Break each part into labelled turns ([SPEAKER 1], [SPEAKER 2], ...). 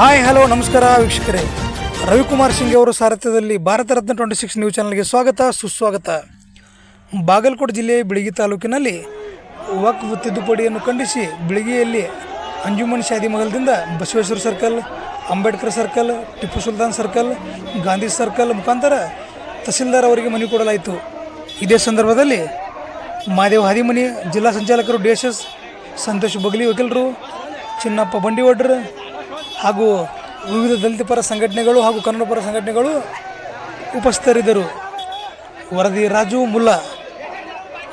[SPEAKER 1] Hi, hello, ನಮಸ್ಕಾರ ವೀಕ್ಷಕರೇ. ರವಿಕುಮಾರ್ ಸಿಂಗ್ ಅವರು ಸಾರಥ್ಯದಲ್ಲಿ Bharat Ratna twenty six news ಚಾನಲ್ಗೆ ಸ್ವಾಗತ, ಸುಸ್ವಾಗತ. ಬಾಗಲಕೋಟೆ ಜಿಲ್ಲೆ ಬಿಳಗಿ ತಾಲೂಕಿನಲ್ಲಿ ವಕ್ಫ್ ತಿದ್ದುಪಡಿಯನ್ನು ಖಂಡಿಸಿ ಬಿಳಗಿಯಲ್ಲಿ Anjuman Shadi ಮಹಲ್ದಿಂದ Basaveshwara circle, Ambedkar circle, Tipu Sultan circle, Gandhi circle ಮುಖಾಂತರ ತಹಸೀಲ್ದಾರ್ ಅವರಿಗೆ ಮನವಿ ಕೊಡಲಾಯಿತು. ಇದೇ ಸಂದರ್ಭದಲ್ಲಿ ಮಾದೇವ್ ಹಾದಿಮನಿ, ಜಿಲ್ಲಾ ಸಂಚಾಲಕರು D S S, Santosh Bagli ವಕೀಲರು, ಚಿನ್ನಪ್ಪ ಬಂಡಿವಡ್ರು ಹಾಗೂ ವಿವಿಧ ದಲಿತ ಪರ ಸಂಘಟನೆಗಳು ಹಾಗೂ ಕನ್ನಡ ಪರ ಸಂಘಟನೆಗಳು ಉಪಸ್ಥಿತರಿದ್ದರು. ವರದಿ ರಾಜು ಮುಲ್ಲಾ.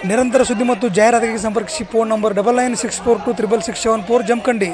[SPEAKER 1] ನಿರಂತರ ಸುದ್ದಿ ಮತ್ತು ಜಾಹೀರಾತಿಗೆ ಸಂಪರ್ಕಿಸಿ phone number double nine six four two triple
[SPEAKER 2] six seven four Jamakhandi.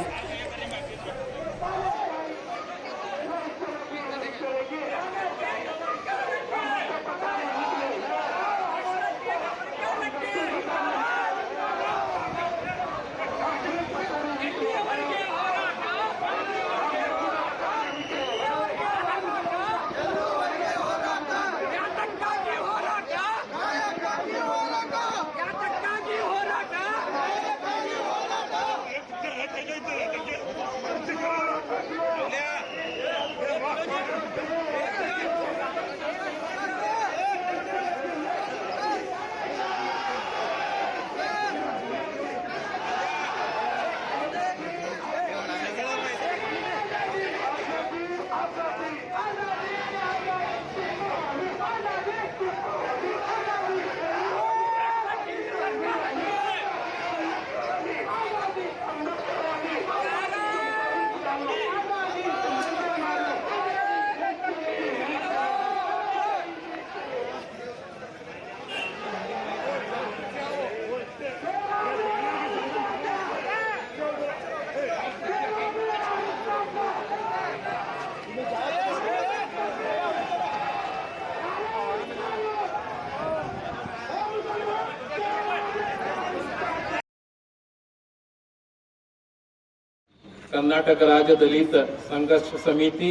[SPEAKER 3] Karnataka Rajya Dalita Sangharsha Samiti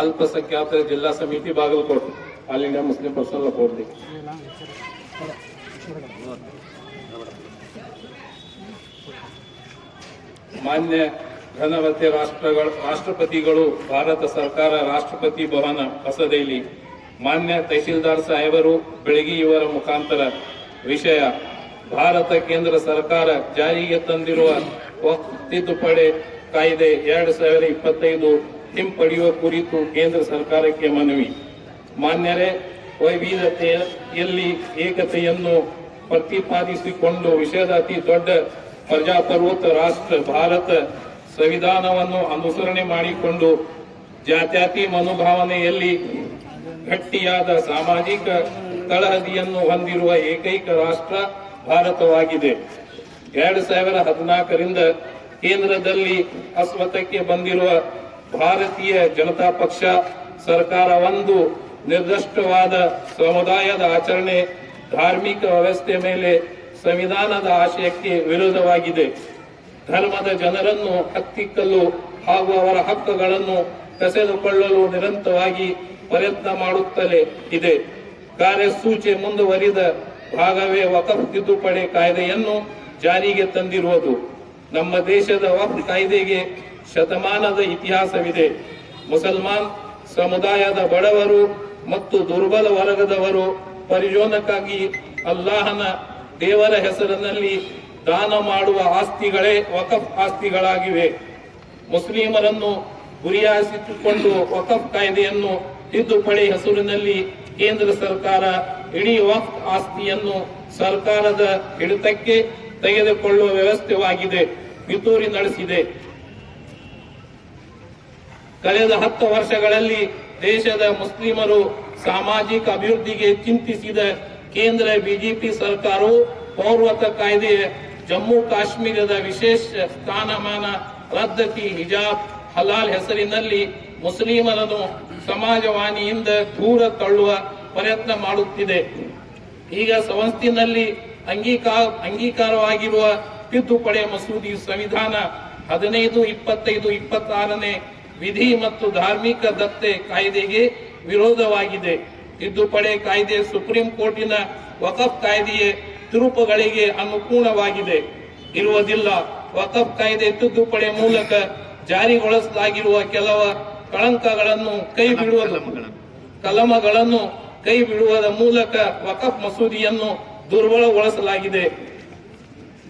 [SPEAKER 3] ಅಲ್ಪಸಂಖ್ಯಾತರ ಜಿಲ್ಲಾ ಸಮಿತಿ Bagalkote. All India Muslim personal board ಮಾನ್ಯ ಘನವತೆ ರಾಷ್ಟ್ರಗಳ ರಾಷ್ಟ್ರಪತಿಗಳು, ಭಾರತ ಸರ್ಕಾರ ರಾಷ್ಟ್ರಪತಿ ಭವನ ಹೊಸದೈಲಿ ಮಾನ್ಯ ತಹಸೀಲ್ದಾರ್ ಸಾಹೇಬರು, ಬೆಳಗಿ ಇವರ ಮುಖಾಂತರ ವಿಷಯ. ಭಾರತ ಕೇಂದ್ರ ಸರ್ಕಾರ ಜಾರಿಗೆ ತಂದಿರುವ ತಿದ್ದುಪಡಿ ಕಾಯ್ದೆ ಎರಡು ಸಾವಿರ ಇಪ್ಪತ್ತೈದು ಹಿಂಪಡೆಯುವ ಕುರಿತು ಕೇಂದ್ರ ಸರ್ಕಾರಕ್ಕೆ ಮನವಿ. ಮಾನ್ಯರೇ, ವೈವಿಧ್ಯತೆಯಲ್ಲಿ ಏಕತೆಯನ್ನು ಪ್ರತಿಪಾದಿಸಿಕೊಂಡು ವಿಶ್ವದ ಅತಿ ದೊಡ್ಡ ಪ್ರಜಾಪ್ರಭುತ್ವ ರಾಷ್ಟ್ರ ಭಾರತ ಸಂವಿಧಾನವನ್ನು ಅನುಸರಣೆ ಮಾಡಿಕೊಂಡು ಜಾತ್ಯಾತಿ ಮನೋಭಾವನೆಯಲ್ಲಿ ಗಟ್ಟಿಯಾದ ಸಾಮಾಜಿಕ ತಳಹದಿಯನ್ನು ಹೊಂದಿರುವ ಏಕೈಕ ರಾಷ್ಟ್ರ ಭಾರತವಾಗಿದೆ. ಎರಡು ಸಾವಿರ ಹದಿನಾಲ್ಕರಿಂದ ಕೇಂದ್ರದಲ್ಲಿ ಅಸ್ವತಕ್ಕೆ ಬಂದಿರುವ ಭಾರತೀಯ ಜನತಾ ಪಕ್ಷ ಸರ್ಕಾರ ಒಂದು ನಿರ್ದಿಷ್ಟವಾದ ಸಮುದಾಯದ ಆಚರಣೆ, ಧಾರ್ಮಿಕ ವ್ಯವಸ್ಥೆ ಮೇಲೆ ಸಂವಿಧಾನದ ಆಶಯಕ್ಕೆ ವಿರೋಧವಾಗಿದೆ ಧರ್ಮದ ಜನರನ್ನು ಹತ್ತಿಕ್ಕಲು ಹಾಗೂ ಅವರ ಹಕ್ಕುಗಳನ್ನು ಕಸೆದುಕೊಳ್ಳಲು ನಿರಂತರವಾಗಿ ಪ್ರಯತ್ನ ಮಾಡುತ್ತಲೇ ಇದೆ. ಕಾರ್ಯಸೂಚಿ ಮುಂದುವರಿದ ಭಾಗವೇ ವಕಫ್ ತಿದ್ದುಪಡಿ ಕಾಯ್ದೆಯನ್ನು ಜಾರಿಗೆ ತಂದಿರುವುದು. ನಮ್ಮ ದೇಶದ ವಕ್ಫ್ ಕಾಯ್ದೆಗೆ ಶತಮಾನದ ಇತಿಹಾಸವಿದೆ. ಮುಸಲ್ಮಾನ್ ಸಮುದಾಯದ ಬಡವರು ಮತ್ತು ದುರ್ಬಲ ವರ್ಗದವರು ಪರಿಜೋನಕ್ಕಾಗಿ ಅಲ್ಲಾಹನ ದೇವರ ಹೆಸರಿನಲ್ಲಿ ದಾನ ಮಾಡುವ ಆಸ್ತಿಗಳೇ ವಕಫ್ ಆಸ್ತಿಗಳಾಗಿವೆ. ಮುಸ್ಲಿಮರನ್ನು ಗುರಿಯಾಗಿಸಿಕೊಂಡು ವಕಫ್ ಕಾಯ್ದೆಯನ್ನು ತಿದ್ದುಪಡಿ ಹೆಸರಿನಲ್ಲಿ ಕೇಂದ್ರ ಸರ್ಕಾರ ಇಡೀ ವಕ್ಫ್ ಆಸ್ತಿಯನ್ನು ಸರ್ಕಾರದ ಹಿಡಿತಕ್ಕೆ ತೆಗೆದುಕೊಳ್ಳುವ ವ್ಯವಸ್ಥೆವಾಗಿದೆ ಪಿತೂರಿ ನಡೆಸಿದೆ. ಕಳೆದ ಹತ್ತು ವರ್ಷಗಳಲ್ಲಿ ದೇಶದ ಮುಸ್ಲಿಮರು ಸಾಮಾಜಿಕ ಅಭಿವೃದ್ಧಿಗೆ ಚಿಂತಿಸಿದ ಕೇಂದ್ರ ಬಿಜೆಪಿ ಸರ್ಕಾರವು ಪೌರತ್ವ ಕಾಯ್ದೆ, ಜಮ್ಮು ಕಾಶ್ಮೀರದ ವಿಶೇಷ ಸ್ಥಾನಮಾನ ರದ್ದತಿ ಹಿಜಾಬ್ ಹಲಾಲ್ ಹೆಸರಿನಲ್ಲಿ ಮುಸ್ಲಿಮರನ್ನು ಸಮಾಜವಾಣಿಯಿಂದ ದೂರ ತಳ್ಳುವ ಪ್ರಯತ್ನ ಮಾಡುತ್ತಿದೆ. ಈಗ ಸಂಸ್ಥಿನಲ್ಲಿ ಅಂಗೀಕಾರ ಅಂಗೀಕಾರವಾಗಿರುವ ತಿದ್ದುಪಡಿ ಮಸೂದಿ ಸಂವಿಧಾನ ಹದಿನೈದು ಇಪ್ಪತ್ತೈದು ಇಪ್ಪತ್ತಾರನೇ ವಿಧಿ ಮತ್ತು ಧಾರ್ಮಿಕ ದತ್ತೆ ಕಾಯ್ದೆಗೆ ವಿರೋಧವಾಗಿದೆ. ತಿದ್ದುಪಡಿ ಕಾಯ್ದೆ ಸುಪ್ರೀಂ ಕೋರ್ಟಿನ ವಕಫ್ ಕಾಯ್ದೆಯ ತಿರುಪುಗಳಿಗೆ ಅನುಕೂಲವಾಗಿದೆ ಇರುವುದಿಲ್ಲ. ವಕಫ್ ಕಾಯ್ದೆ ತಿದ್ದುಪಡಿ ಮೂಲಕ ಜಾರಿಗೊಳಿಸಲಾಗಿರುವ ಕೆಲವು ಕಳಂಕಗಳನ್ನು ಕೈ ಬಿಡುವ ಕಲಮಗಳನ್ನು ಕೈ ಬಿಡುವ ಮೂಲಕ ವಕಫ್ ಮಸೂದಿಯನ್ನು ದುರ್ಬಲಗೊಳಿಸಲಾಗಿದೆ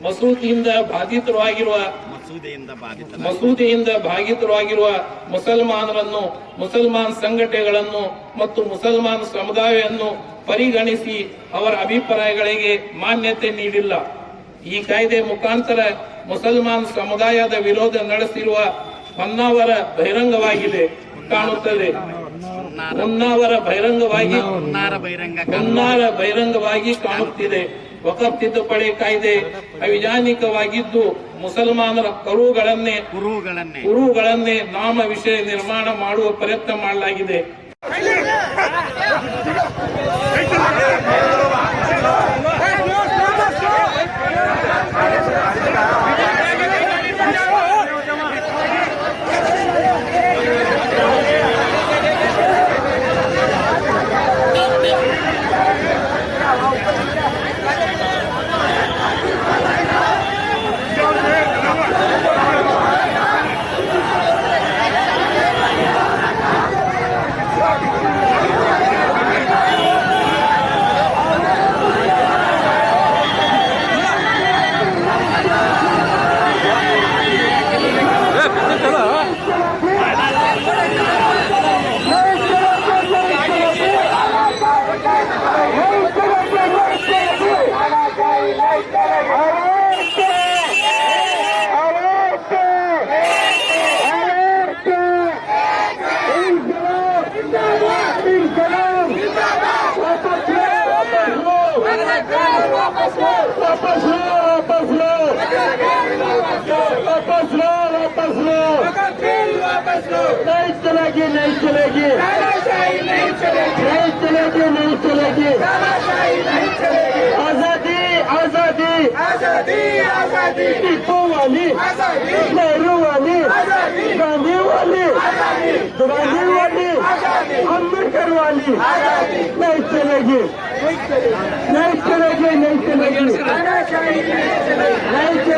[SPEAKER 3] ಮಸೂದಿಯಿಂದ ಬಾಧಿತರಾಗಿರುವ
[SPEAKER 4] ಮಸೂದೆಯಿಂದ ಬಾಧಿತ
[SPEAKER 3] ಮಸೂದೆಯಿಂದ ಬಾಧಿತರಾಗಿರುವ ಮುಸಲ್ಮಾನರನ್ನು ಮುಸಲ್ಮಾನ್ ಸಂಘಟನೆಗಳನ್ನು ಮತ್ತು ಮುಸಲ್ಮಾನ್ ಸಮುದಾಯವನ್ನು ಪರಿಗಣಿಸಿ ಅವರ ಅಭಿಪ್ರಾಯಗಳಿಗೆ ಮಾನ್ಯತೆ ನೀಡಿಲ್ಲ. ಈ ಕಾಯ್ದೆ ಮುಖಾಂತರ ಮುಸಲ್ಮಾನ್ ಸಮುದಾಯದ ವಿರೋಧ ನಡೆಸಿರುವ ಹೊನ್ನಾವರ ಬಹಿರಂಗವಾಗಿದೆ. ಕಾಣುತ್ತದೆ. ಹೊನ್ನಾವರ ಬಹಿರಂಗವಾಗಿ
[SPEAKER 4] ಹೊನ್ನಾರ ಬಹಿರಂಗ
[SPEAKER 3] ಹುನ್ನಾರ ಬಹಿರಂಗವಾಗಿ ಕಾಣುತ್ತಿದೆ. ವಕಫ್ ತಿದ್ದುಪಡಿ ಕಾಯ್ದೆ ಅವಿಧಾನಿಕವಾಗಿದ್ದು ಮುಸಲ್ಮಾನರ ಕರುಗಳನ್ನೇ
[SPEAKER 4] ಕುರುಗಳನ್ನೇ.
[SPEAKER 3] ಗುರುಗಳನ್ನೇ ನಾಮ ವಿಷಯ ನಿರ್ಮಾಣ ಮಾಡುವ ಪ್ರಯತ್ನ ಮಾಡಲಾಗಿದೆ.
[SPEAKER 5] नहीं चलेगी नहीं चलेगी नहीं चलेगी नहीं चलेगी आजादी आजादी
[SPEAKER 2] आजादी आजादी
[SPEAKER 5] टीपू वाली नेहरू वाली गांधी वाली गांधी वाली ஆராதி நெய்ச்சலகு நெய்ச்சலகு நெய்ச்சலகு நெய்ச்சலகு